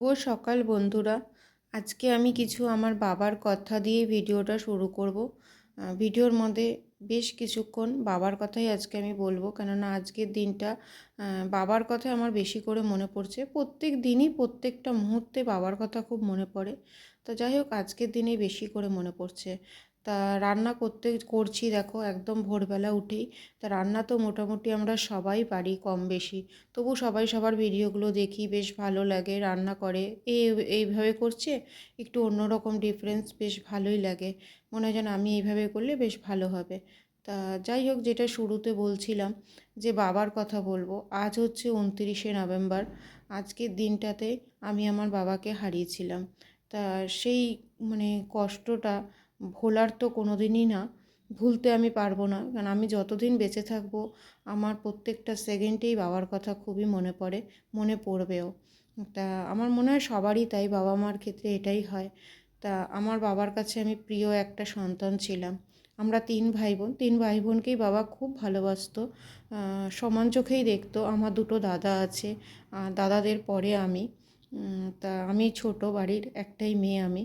ও সকাল বন্ধুরা। আজকে আমি কিছু আমার বাবার কথা দিয়ে ভিডিওটা শুরু করব। ভিডিওর মধ্যে বেশ কিছুক্ষণ বাবার কথাই আজকে আমি বলব। কেননা আজকের দিনটা বাবার কথা আমার বেশি করে মনে পড়ছে। প্রত্যেক দিনই প্রত্যেকটা মুহূর্তে বাবার কথা খুব মনে পড়ে। তো যাই হোক, আজকের দিনেই বেশি করে মনে পড়ছে। তা রান্না করতে, করছি দেখো একদম ভোরবেলা উঠেই। তা রান্না তো মোটামুটি আমরা সবাই পারি কম বেশি। তবু সবাই সবার ভিডিওগুলো দেখি, বেশ ভালো লাগে রান্না করে। এ, এইভাবে করছে, একটু অন্যরকম ডিফারেন্স বেশ ভালোই লাগে। মনে হয় যেন আমি এইভাবে করলে বেশ ভালো হবে। তা যাই হোক, যেটা শুরুতে বলছিলাম যে বাবার কথা বলব, আজ হচ্ছে উনতিরিশে নভেম্বর। আজকের দিনটাতে আমি আমার বাবাকে হারিয়েছিলাম। তা সেই মানে কষ্টটা ভোলার তো কোনো দিনই না, ভুলতে আমি পারব না। কারণ আমি যতদিন বেঁচে থাকব, আমার প্রত্যেকটা সেকেন্ডেই বাবার কথা খুবই মনে পড়ে, মনে পড়বেও। তা আমার মনে হয় সবারই তাই, বাবা মার ক্ষেত্রে এটাই হয়। তা আমার বাবার কাছে আমি প্রিয় একটা সন্তান ছিলাম। আমরা তিন ভাই বোন তিন ভাই বোনকেই বাবা খুব ভালোবাসতো। সমান চোখেই দেখতো, আমার দুটো দাদা আছে দাদাদের পরে আমি। তা আমি ছোট বাড়ির একটাই মেয়ে আমি।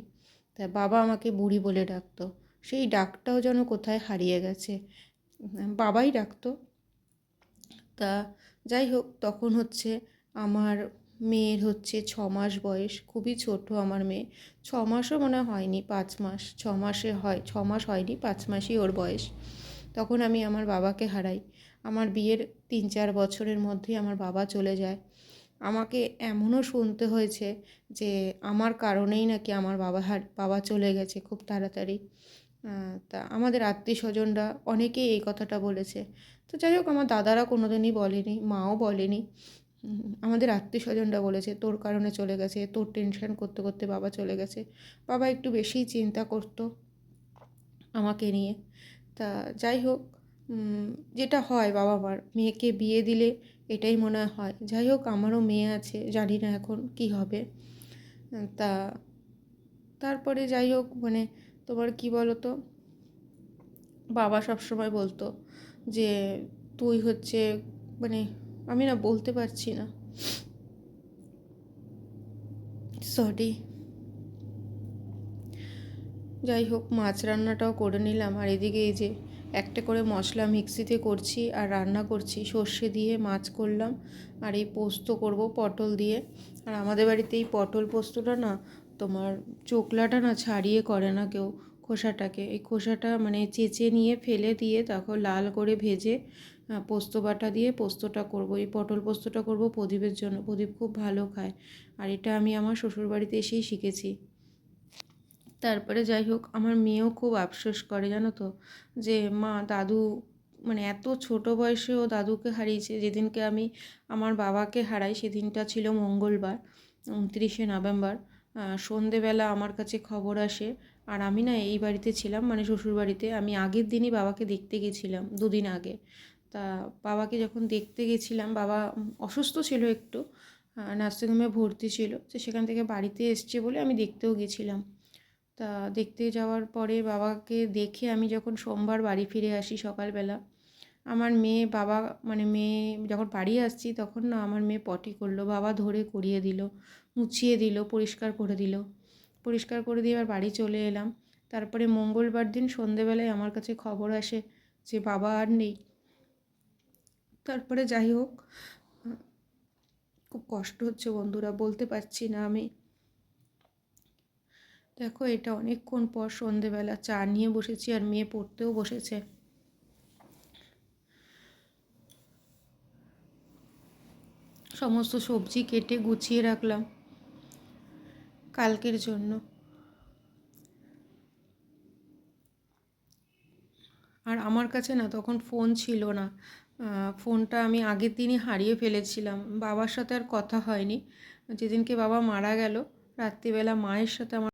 তা বাবা আমাকে বুড়ি বলে ডাকতো। সেই ডাকটাও যেন কোথায় হারিয়ে গেছে। বাবাই ডাকতো। তা যাই হোক, তখন হচ্ছে আমার মেয়ের হচ্ছে ছ মাস বয়স, খুবই ছোট আমার মেয়ে। ছ মাসও মনে হয়নি, পাঁচ মাস, ছ মাসে হয়, ছ মাস হয়নি, পাঁচ মাসই ওর বয়স। তখন আমি আমার বাবাকে হারাই। আমার বিয়ের তিন চার বছরের মধ্যেই আমার বাবা চলে যায়। আমাকে এমনও শুনতে হয়েছে যে আমার কারণেই নাকি আমার বাবা হার, বাবা চলে গেছে খুব তাড়াতাড়ি। তা আমাদের আত্মীয় স্বজনরা অনেকেই এই কথাটা বলেছে। তো যাই হোক, আমার দাদারা কোনো দিনই বলেনি, মাও বলেনি। আমাদের আত্মীয় স্বজনরা বলেছে, তোর কারণে চলে গেছে, তোর টেনশন করতে করতে বাবা চলে গেছে। বাবা একটু বেশিই চিন্তা করতো আমাকে নিয়ে। তা যাই হোক যেটা হয় বাবা মার মেয়েকে বিয়ে দিলে এটাই মনে হয়। যাই হোক আমারও মেয়ে আছে, জানি না এখন কি হবে। তা তারপরে যাই হোক মানে তোমার কি বলো তো বাবা সবসময় বলতো যে, তুই হচ্ছে মানে আমি না বলতে পারছি না। সরি যাই হোক মাছ রান্নাটাও করে নিলাম। আর এদিকে এই যে একটা করে মশলা মিক্সিতে করছি আর রান্না করছি। সর্ষে দিয়ে, মাছ করলাম আর এই পোস্ত করব পটল দিয়ে। আর আমাদের বাড়িতে এই পটল পোস্তটা না তোমার চোকলাটা না ছাড়িয়ে করে না কেউ খোসাটাকে। এই খোসাটা মানে চেঁচে নিয়ে ফেলে দিয়ে তারপর লাল করে ভেজে পোস্ত বাটা দিয়ে পোস্তটা করব। এই পটল পোস্তটা করব প্রদীপের জন্য। প্রদীপ খুব ভালো খায়। আর এটা আমি আমার শ্বশুরবাড়িতে এসেই শিখেছি। তারপরে যাই হোক, আমার মেয়েও খুব আফসোস করে জানো তো, যে মা, দাদু মানে এত ছোট বয়সে ও দাদুকে হারিয়েছে। যেদিনকে আমি আমার বাবাকে হারাই, সেদিনটা ছিল মঙ্গলবার, উনত্রিশে নভেম্বর। সন্ধেবেলা আমার কাছে খবর আসে, আর আমি না এই বাড়িতে ছিলাম মানে শ্বশুর বাড়িতে। আমি আগের দিনই বাবাকে দেখতে গেছিলাম, দুদিন আগে। তা বাবাকে যখন দেখতে গেছিলাম, বাবা অসুস্থ ছিল একটু নার্সিংহোমে ভর্তি ছিল, তো সেখান থেকে বাড়িতে এসছে বলে আমি দেখতেও গেছিলাম। তা দেখতে যাওয়ার পরে বাবাকে দেখে আমি যখন সোমবার বাড়ি ফিরে আসি সকালবেলা, আমার মেয়ে বাবা মানে মেয়ে, যখন বাড়ি আসছি তখন না আমার মেয়ে পটি করল, বাবা ধরে করিয়ে দিল, মুছিয়ে দিল, পরিষ্কার করে দিল। পরিষ্কার করে দিয়ে এবার বাড়ি চলে এলাম। তারপরে মঙ্গলবার দিন সন্ধেবেলায় আমার কাছে খবর আসে যে বাবা আর নেই। তারপরে যাই হোক, খুব কষ্ট হচ্ছে বন্ধুরা, বলতে পারছি না আমি। দেখো, এটা অনেকক্ষণ পর সন্ধেবেলা চা নিয়ে বসেছি আর মেয়ে পড়তেও বসেছে। সমস্ত সবজি কেটে গুছিয়ে রাখলাম কালকের জন্য। আর আমার কাছে না তখন ফোন ছিল না। ফোনটা আমি আগের দিনই হারিয়ে ফেলেছিলাম। বাবার সাথে আর কথা হয়নি। যেদিনকে বাবা মারা গেল, রাত্রিবেলা মায়ের সাথে আমার